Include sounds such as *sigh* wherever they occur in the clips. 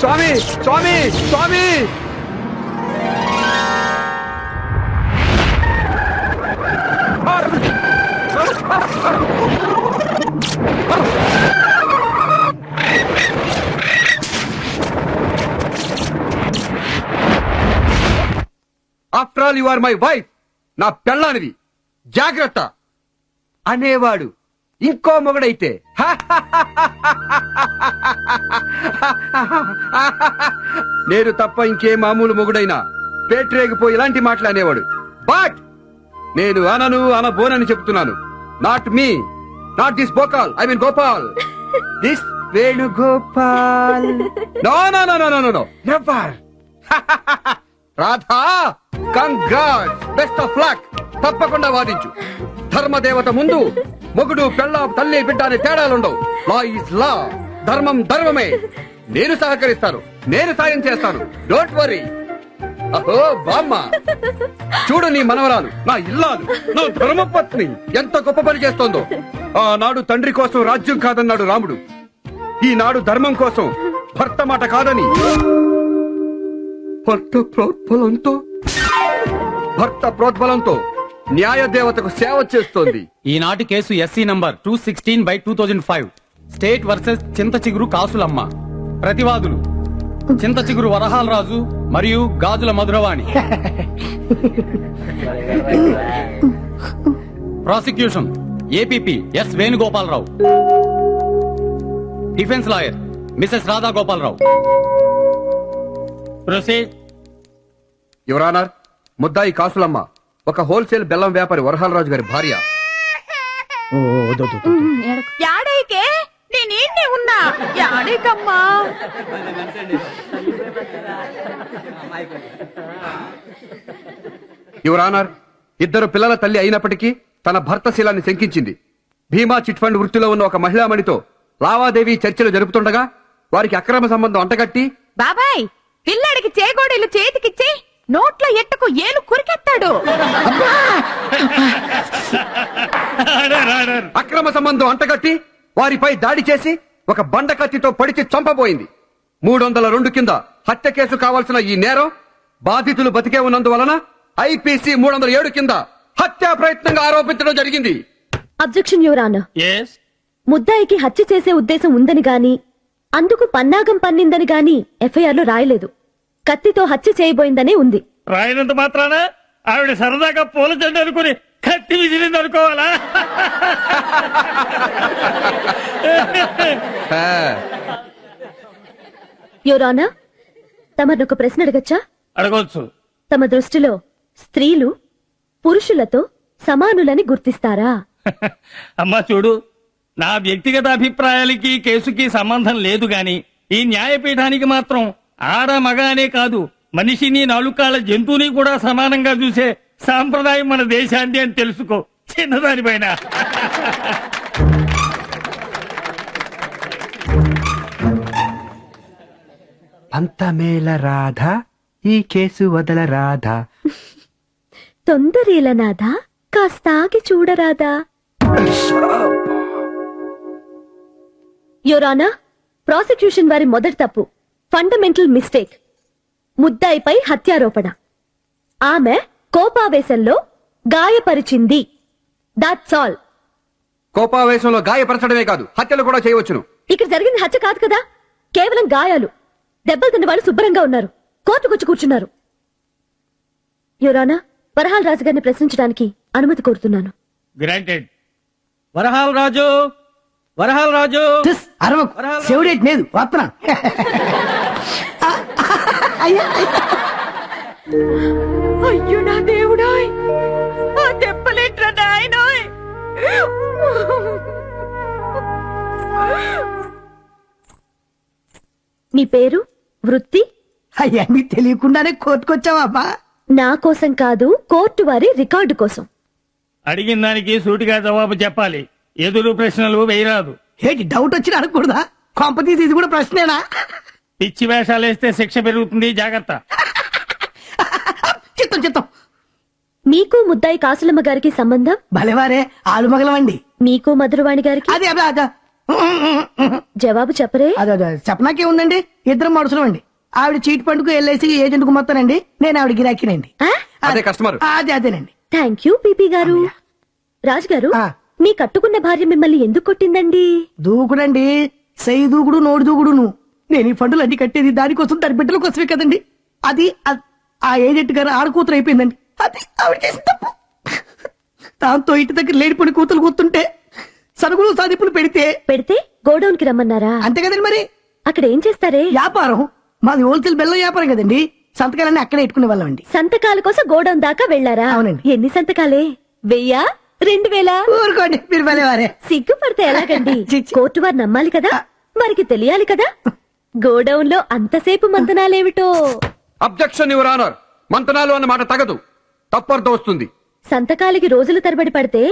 స్వామి స్వామి స్వామి! After all you are my wife నా పెళ్ళానివి. జాగ్రత్త. అనేవాడు. ఇంకో మొగుడైతే నేను తప్ప ఇంకే మామూలు మొగుడైనా పేట్రేగిపోయి ఇలాంటి మాటలు అనేవాడు బట్ నేను అనను అనబోనని చెప్తున్నాను not me not this Gopal I mean Gopal this Venugopal no no no no no no never Radha congrats best of luck తప్పకుండా వాదించు. ధర్మదేవత ముందు మొగుడు పెళ్ళ తల్లి బిడ్డ అనే తేడాలుండవు. లా ఈజ్ లా ధర్మం ధర్మమే. నేను సహకరిస్తాను. నేను సాయం చేస్తాను. డోంట్ వరీ అహో బామ్మ. చూడు నీ మనవరాలు. నా ఇల్లాలు. నా ధర్మపత్ని. ఎంత గొప్ప పని చేస్తోందో. ఆనాడు తండ్రి కోసం రాజ్యం కాదన్నాడు రాముడు. ఈనాడు ధర్మం కోసం భర్త మాట కాదని. భర్త ప్రోత్బలంతో భర్త ప్రోత్బలంతో న్యాయ దేవతకు సేవ చేస్తోంది. ఈనాటి case SC number two sixteen by two thousand five. State versus Chinta Chiguru Kasulamma. ప్రతివాదులు. Chinta Chiguru Varahala Raju మరియు Gajula Madhuravani. Prosecution. APP S Venugopalarao. Defence lawyer Mrs Radha Gopalarao proceed. Your honour ముద్దాయి కాసులమ్మ. ఒక హోల్సేల్ బెల్లం వ్యాపారి వరహాలరాజు గారి భార్య. యాడైకే? నేనేంటి ఉన్నా. యాడేకమ్మా? యువరానర్ ఇద్దరు పిల్లల తల్లి అయినప్పటికీ తన భర్త శీలాన్ని శంకించింది. భీమా చిట్ ఫండ్ వృత్తిలో ఉన్న ఒక మహిళామణితో లావాదేవీ చర్చలు జరుపుతుండగా వారికి అక్రమ సంబంధం అంటగట్టి బాబాయ్ పిల్లాడికి చేగోడీలు చేతికిచ్చి నోట్లో ఎట్టుకు ఏలు కురికెత్తాడు. అక్రమ సంబంధం అంటగట్టి వారిపై దాడి చేసి ఒక బండ కత్తితో పడిచి చంపబోయింది. మూడు వందల రెండు కింద హత్య కేసు కావాల్సిన ఈ నేరం బాధితులు బతికే ఉన్నందువలన ఐపీసీ మూడు వందల ఏడు కింద హత్యా ప్రయత్నంగా ఆరోపించడం జరిగింది. అబ్జెక్షన్ యువర్ ఆనర్ ఎస్ ముద్దాయికి హత్య చేసే ఉద్దేశం ఉందని గాని అందుకు పన్నాగం పన్నిందని గాని ఎఫ్ఐఆర్లో రాయలేదు. కత్తితో హత్య చేయబోయిందనే ఉంది. రాయనంత మాత్రాన? ఆవిడ సరదాగా పూల చెండు అనుకుని కత్తి విసిరింది అనుకోవాలా? ఆ, యువర్ ఆనర్ తమరినొక ప్రశ్న అడగచ్చా? అడగొచ్చు తమ దృష్టిలో స్త్రీలు పురుషులతో సమానులని గుర్తిస్తారా? అమ్మా చూడు నా వ్యక్తిగత అభిప్రాయాలకి కేసుకి సంబంధం లేదు గాని ఈ న్యాయపీఠానికి మాత్రం ఆడ మగ అనే కాదు మనిషిని నాలుకాళ్ళ జంతువుని కూడా సమానంగా చూసే సాంప్రదాయం మన దేశాంది అని తెలుసుకో. చిన్నదానిపైన పంతమేల రాధ ఈ కేసు వదల రాధ. తొందరేల నాదా కాస్తాగి చూడరాదా? యువరానా ప్రాసిక్యూషన్ వారి మొదటి తప్పు. ఫండమెంటల్ మిస్టేక్ ముద్దాయిపై హత్యారోపణ. ఆమె కోపావేశంలో గాయపరిచింది. దాట్స్ ఆల్ కోపావేశంలో గాయపరచడమే కాదు హత్యలు కూడా చేయవచ్చును. ఇక్కడ జరిగింది హత్య కాదు కదా? కేవలం గాయాలు. దెబ్బలు తిన్న వాళ్ళు శుభ్రంగా ఉన్నారు. కోర్టుకొచ్చి కూర్చున్నారు. యువరానా వరహాల్ రాజు గారిని ప్రశ్నించడానికి అనుమతి కోరుతున్నాను. గ్రాంటెడ్ వరహాల రాజు! వరహాల రాజు! అరవకు. చెవిడేటి లేదు *laughs* అయ్యో. నా దేవుడాయ్. ఆ దెబ్బలేట్రా నాయనోయ్. మీ పేరు? వృత్తి? అవన్నీ తెలియకుండానే కోర్టుకొచ్చావా నా కోసం కాదు కోర్టు వారి రికార్డు కోసం. అడిగిన దానికి సూటిగా జవాబు చెప్పాలి. ఎదురు ప్రశ్నలు వేయరాదు. ఏంటి డౌట్ వచ్చి అడగకూడదా? కొంపతీసి ఇది కూడా ప్రశ్నేనా? పిచ్చి వేషాలు వేస్తే శిక్ష పెరుగుతుంది జాగ్రత్త. చిత్తం చిత్తం. మీకు ముద్దాయి కాసులమ్మ గారికి సంబంధం? భలేవారే ఆలు మగలవండి మీకు మధురవాణి గారికి? అదే అదే అదే. జవాబు చెప్పరే. అదే అదే చెప్పనాకే ఉందండి? ఇద్దరం మనుషులం అండి ఆవిడ చీట్ పండుగ ఎల్ఐసి ఏజెంట్కు మొత్తానండి. నేను ఆవిడ గిరాకీనండి. అదే కస్టమర్. అదే అదేనండి. థ్యాంక్ యూ పీపీ గారు. రాజు గారు ఆ. మీ కట్టుకున్న భార్య మిమ్మల్ని ఎందుకు కొట్టిందండి? దూకుడండి. సై దూకుడు నోడు దూకుడును. నేను ఈ ఫండ్లు అన్ని కట్టేది దానికోసం దాని బిడ్డల కోసమే కదండి. అది ఆ ఏజెంట్ గారు ఆడకూతురు అయిపోయిందండి. అది ఆవిడ చేసిన తప్పు. దాంతో ఇంటి దగ్గర లేడిపోయిన కూతురు కూతుంటే సరుకులు సాధింపులు పెడితే పెడితే గోడౌన్కి రమ్మన్నారా? అంతే కదండి మరి. అక్కడ ఏం చేస్తారే? వ్యాపారం. మాది హోల్సేల్ బెల్లం వ్యాపారం కదండి. సంతకాలన్నీ అక్కడే పెట్టుకునే వాళ్ళం అండి. సంతకాల కోసం గోడౌన్ దాకా వెళ్ళారా అవునండి. ఎన్ని సంతకాలే? వెయ్యా? రెండు వేల? ఊరుకోండి మీరు సిగ్గుపడితే ఎలాగండి. కోర్టు వారు నమ్మాలి కదా? మరికి తెలియాలి కదా? గోడౌన్లో అంతసేపు మంతనాలేమిటో? Objection your honour. మంతనాలు అన్న మాట తగదు. తప్పర్థం వస్తుంది. సంతకాలకి రోజులు తరబడి పడితే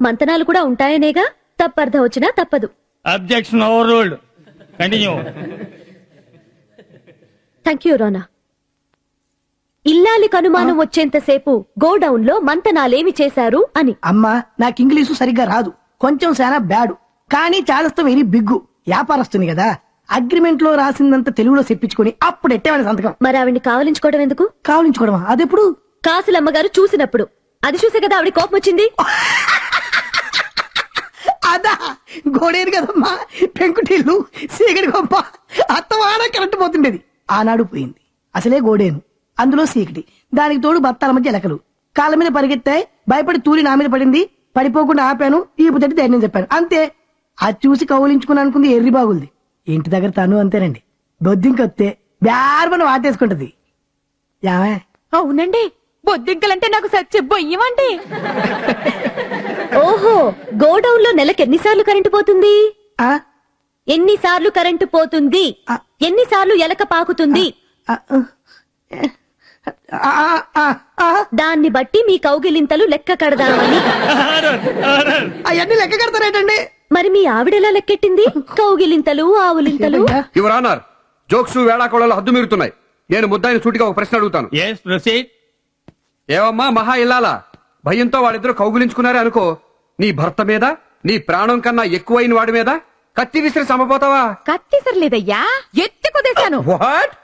మంతనాలు కూడా ఉంటాయనేగా? తప్పర్థం వచ్చినా తప్పదు. Objection overruled continue thank you రోనా ఇల్లాలికి అనుమానం వచ్చేంతసేపు గోడౌన్లో మంతనాలేమి చేశారు అని. అమ్మా నాకు ఇంగ్లీషు సరిగ్గా రాదు. కొంచెం చాలా బ్యాడు. కానీ చాదస్తం వెరీ బిగ్గు. వ్యాపారస్తుంది కదా. అగ్రిమెంట్లో రాసిందంత తెలుగులో చెప్పించుకొని అప్పుడు ఎట్టేవాడి సంతకం. మరి ఆవిడ్ని కావలించుకోవడం ఎందుకు? కావలించుకోవడమా? అదెప్పుడు? కాసులమ్మగారు చూసినప్పుడు. అది చూసే కదా ఆవిడ కోపం వచ్చింది. అదా గోడేరు కదమ్మా. పెంకుటిల్లు సీగడి గొప్ప. అత్తవాడ కరెంట్ పోతుండేది. ఆనాడు పోయింది. అసలే గోడేను అందులో సీకటి. దానికి తోడు బత్తాల మధ్య ఎలకలు. కాళ్ళ మీద పరిగెత్తాయి భయపడి తూరి నా మీద పడింది. పడిపోకుండా ఆపాను. ఈ తట్టి ధైర్యం చెప్పాను. అంతే. అది చూసి కౌలించుకుని అనుకుంది ఎర్రి బాగుంది ఇంటి దగ్గర తను అంతేనండి. బొద్దింకొత్తే బ్యార్మను వాటేసుకుంటది. యావే అవునండి. బొద్దింకలంటే నాకు సచ్చి బొయ్యమండి ఓహో గోడౌన్లో నెలకు ఎన్నిసార్లు కరెంటు పోతుంది? ఆ? ఎన్నిసార్లు కరెంటు పోతుంది. ఎన్నిసార్లు ఎలక పాకుతుంది? ఆ, ఆ, ఆ, ఆ, ఆ. దాన్ని బట్టి మీ కౌగిలింతలు లెక్క కడదామని. అవన్నీ లెక్క కడతారేటండి? మరి మీ ఆవిడెలా లెక్కెట్టింది? కౌగిలింతలు ఆవులింతలు? యువర్ ఆనర్ జోక్స్ వేళాకోళాలు హద్దు మీరుతున్నాయి. నేను ముద్దాయిని సూటిగా ఒక ప్రశ్న అడుగుతాను. ఎస్ ప్రొసీడ్ ఏవమ్మా మహా ఇల్లాలా? భయంతో వాళ్ళిద్దరూ కౌగులించుకున్నారే అనుకో. నీ భర్త మీద నీ ప్రాణం కన్నా ఎక్కువైన వాడి మీద కత్తి విసిరి సమపోతావా కత్తిసరలేదయ్యా ఎత్తి కుదేశాను. వాట్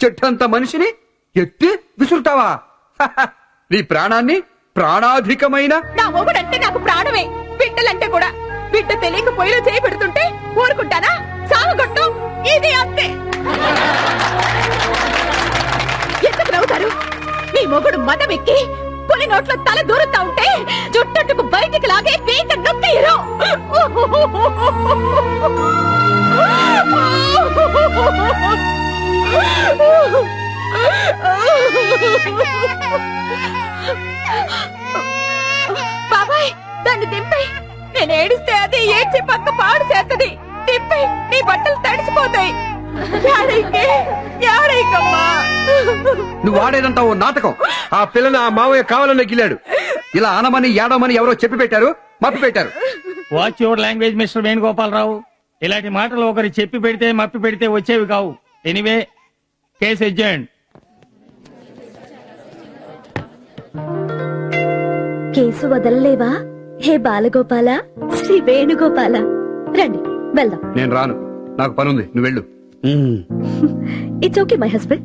చెట్టంత మనిషిని ఎత్తి విసురుతావా? నీ ప్రాణాన్ని ప్రాణాధికమైన నా మొగుడంటే నాకు ప్రాణమే. బిడ్డలంటే కూడా బిడ్డ తెలియక పొయ్యిలో చేయి పెడుతుంటే ఊరుకుంటానా? సాగుగొట్టు ఇది అంతే. ఎందుకు నవ్వుతారు? మీ మొగుడు మదం ఎక్కి పులి నోట్లో తల దూరుతా ఉంటే జుట్టట్టుకు బయటికి లాగే పీక నొక్కిరు బాబాయ్ దాన్ని దింపై. నేను ఏడిస్తే అది ఏడ్చి పక్క పాడు చేస్తది. దింపై. నీ బట్టలు తడిసిపోతాయి. నువ్వు ఆడేదంతా ఓ నాటకం. ఆ పిల్లని ఆ మావయ్య కావాలని గిల్లాడు. ఇలా అనమని ఏడమని ఎవరో చెప్పి పెట్టారు మప్పి పెట్టారు. Watch your language Mr Venugopalarao. ఇలాంటి మాటలు ఒకరు చెప్పి పెడితే మప్పి పెడితే వచ్చేవి కావు. ఎనివే కేసు ఎడ్జెంట్ కేసు వదలలేవా? హే బాలగోపాల శ్రీ వేణుగోపాల. రండి వెళ్దాం. నేను రాను. నాకు పనుంది. నువ్వు వెళ్ళు. It's okay my husband